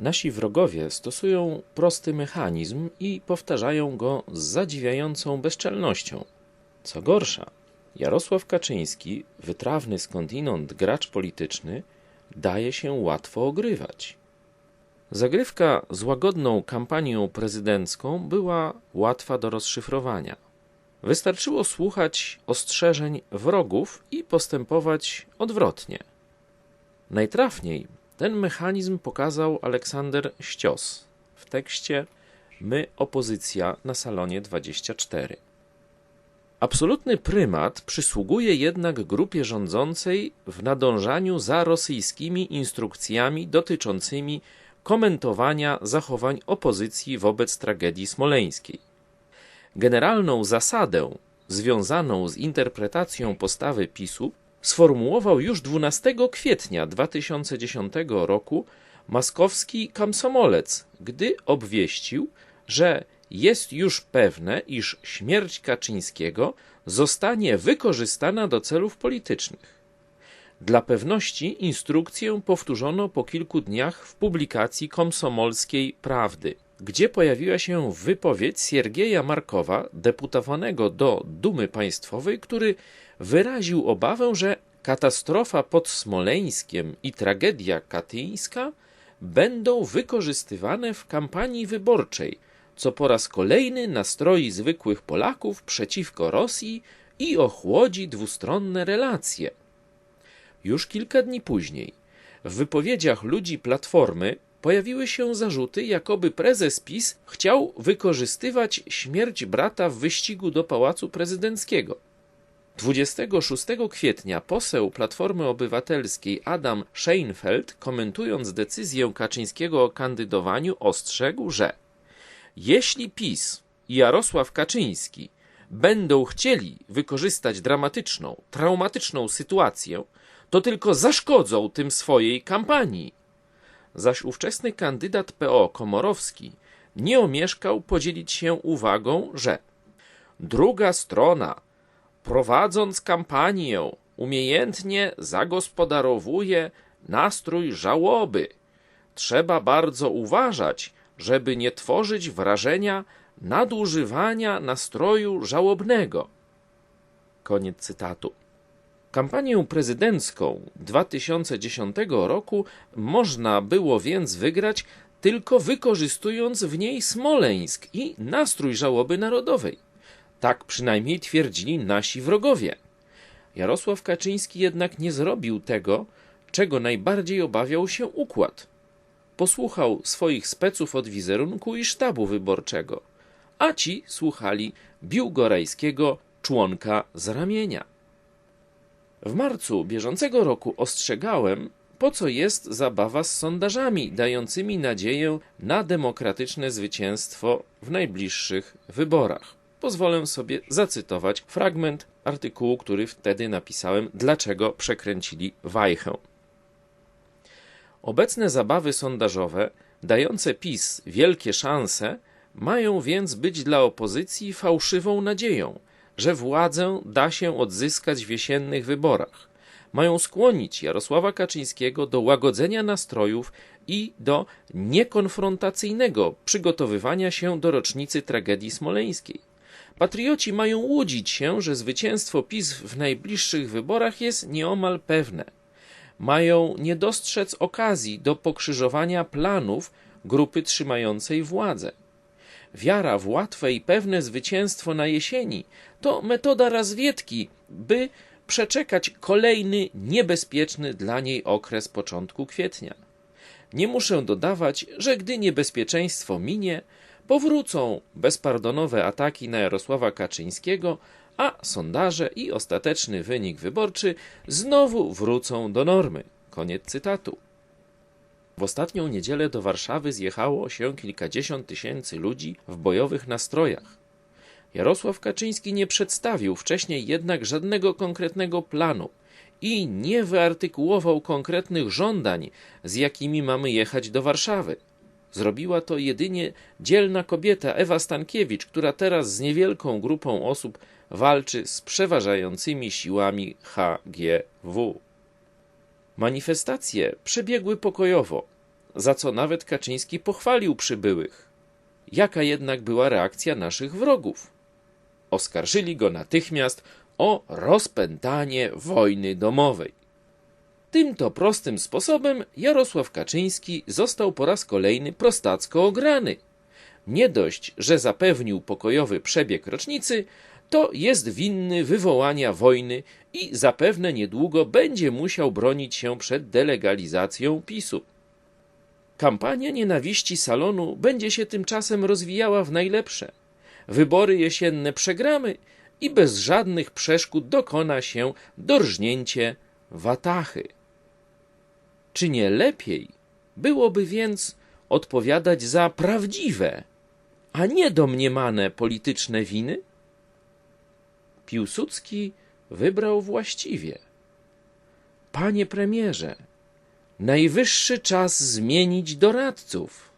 Nasi wrogowie stosują prosty mechanizm i powtarzają go z zadziwiającą bezczelnością. Co gorsza, Jarosław Kaczyński, wytrawny skądinąd gracz polityczny, daje się łatwo ogrywać. Zagrywka z łagodną kampanią prezydencką była łatwa do rozszyfrowania. Wystarczyło słuchać ostrzeżeń wrogów i postępować odwrotnie. Najtrafniej ten mechanizm pokazał Aleksander Ścios w tekście My opozycja na salonie 24. Absolutny prymat przysługuje jednak grupie rządzącej w nadążaniu za rosyjskimi instrukcjami dotyczącymi komentowania zachowań opozycji wobec tragedii smoleńskiej. Generalną zasadę związaną z interpretacją postawy PiSu sformułował już 12 kwietnia 2010 roku maskowski kamsomolec, gdy obwieścił, że jest już pewne, iż śmierć Kaczyńskiego zostanie wykorzystana do celów politycznych. Dla pewności instrukcję powtórzono po kilku dniach w publikacji komsomolskiej Prawdy, gdzie pojawiła się wypowiedź Siergieja Markowa, deputowanego do Dumy Państwowej, który wyraził obawę, że katastrofa pod Smoleńskiem i tragedia katyńska będą wykorzystywane w kampanii wyborczej, co po raz kolejny nastroi zwykłych Polaków przeciwko Rosji i ochłodzi dwustronne relacje. Już kilka dni później w wypowiedziach ludzi Platformy pojawiły się zarzuty, jakoby prezes PiS chciał wykorzystywać śmierć brata w wyścigu do Pałacu Prezydenckiego. 26 kwietnia poseł Platformy Obywatelskiej Adam Scheinfeld, komentując decyzję Kaczyńskiego o kandydowaniu, ostrzegł, że jeśli PiS i Jarosław Kaczyński będą chcieli wykorzystać dramatyczną, traumatyczną sytuację, to tylko zaszkodzą tym swojej kampanii. Zaś ówczesny kandydat PO Komorowski nie omieszkał podzielić się uwagą, że druga strona, prowadząc kampanię, umiejętnie zagospodarowuje nastrój żałoby. Trzeba bardzo uważać, żeby nie tworzyć wrażenia nadużywania nastroju żałobnego. Koniec cytatu. Kampanię prezydencką 2010 roku można było więc wygrać tylko wykorzystując w niej Smoleńsk i nastrój żałoby narodowej. Tak przynajmniej twierdzili nasi wrogowie. Jarosław Kaczyński jednak nie zrobił tego, czego najbardziej obawiał się układ. Posłuchał swoich speców od wizerunku i sztabu wyborczego, a ci słuchali biłgorajskiego członka z ramienia. W marcu bieżącego roku ostrzegałem, po co jest zabawa z sondażami, dającymi nadzieję na demokratyczne zwycięstwo w najbliższych wyborach. Pozwolę sobie zacytować fragment artykułu, który wtedy napisałem, dlaczego przekręcili wajchę. Obecne zabawy sondażowe, dające PiS wielkie szanse, mają więc być dla opozycji fałszywą nadzieją, że władzę da się odzyskać w jesiennych wyborach. Mają skłonić Jarosława Kaczyńskiego do łagodzenia nastrojów i do niekonfrontacyjnego przygotowywania się do rocznicy tragedii smoleńskiej. Patrioci mają łudzić się, że zwycięstwo PiS w najbliższych wyborach jest nieomal pewne. Mają nie dostrzec okazji do pokrzyżowania planów grupy trzymającej władzę. Wiara w łatwe i pewne zwycięstwo na jesieni to metoda razwiedki, by przeczekać kolejny niebezpieczny dla niej okres początku kwietnia. Nie muszę dodawać, że gdy niebezpieczeństwo minie, powrócą bezpardonowe ataki na Jarosława Kaczyńskiego, a sondaże i ostateczny wynik wyborczy znowu wrócą do normy. Koniec cytatu. W ostatnią niedzielę do Warszawy zjechało się kilkadziesiąt tysięcy ludzi w bojowych nastrojach. Jarosław Kaczyński nie przedstawił wcześniej jednak żadnego konkretnego planu i nie wyartykułował konkretnych żądań, z jakimi mamy jechać do Warszawy. Zrobiła to jedynie dzielna kobieta Ewa Stankiewicz, która teraz z niewielką grupą osób walczy z przeważającymi siłami HGW. Manifestacje przebiegły pokojowo. za co nawet Kaczyński pochwalił przybyłych. Jaka jednak była reakcja naszych wrogów? Oskarżyli go natychmiast o rozpętanie wojny domowej. Tym to prostym sposobem Jarosław Kaczyński został po raz kolejny prostacko ograny. Nie dość, że zapewnił pokojowy przebieg rocznicy, to jest winny wywołania wojny i zapewne niedługo będzie musiał bronić się przed delegalizacją PiSu. Kampania nienawiści salonu będzie się tymczasem rozwijała w najlepsze. Wybory jesienne przegramy i bez żadnych przeszkód dokona się dorżnięcie Watachy. Czy nie lepiej byłoby więc odpowiadać za prawdziwe, a nie domniemane polityczne winy? Piłsudski wybrał właściwie. Panie premierze, najwyższy czas zmienić doradców.